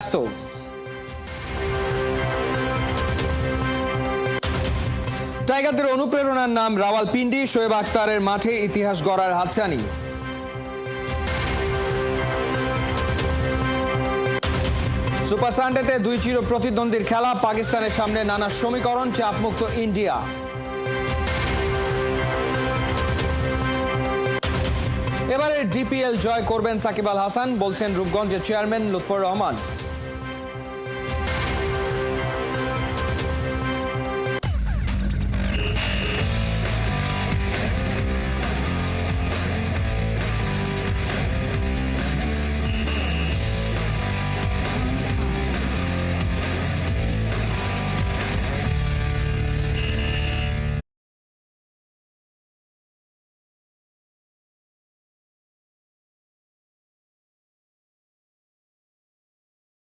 ব্যস্ত। টাইগারদের অনুপ্রেরণার নাম রাওয়ালপিন্ডি, শোয়েব আক্তারের মাঠে ইতিহাস গড়ার হাতছানি। সুপার সানডেতে দুই চির প্রতিদ্বন্দ্বীর খেলা, পাকিস্তানের সামনে নানা সমীকরণ, চাপমুক্ত ইন্ডিয়া। এবারে ডিপিএল জয় করবেন সাকিব আল হাসান, বলছেন রূপগঞ্জের চেয়ারম্যান লুৎফর রহমান।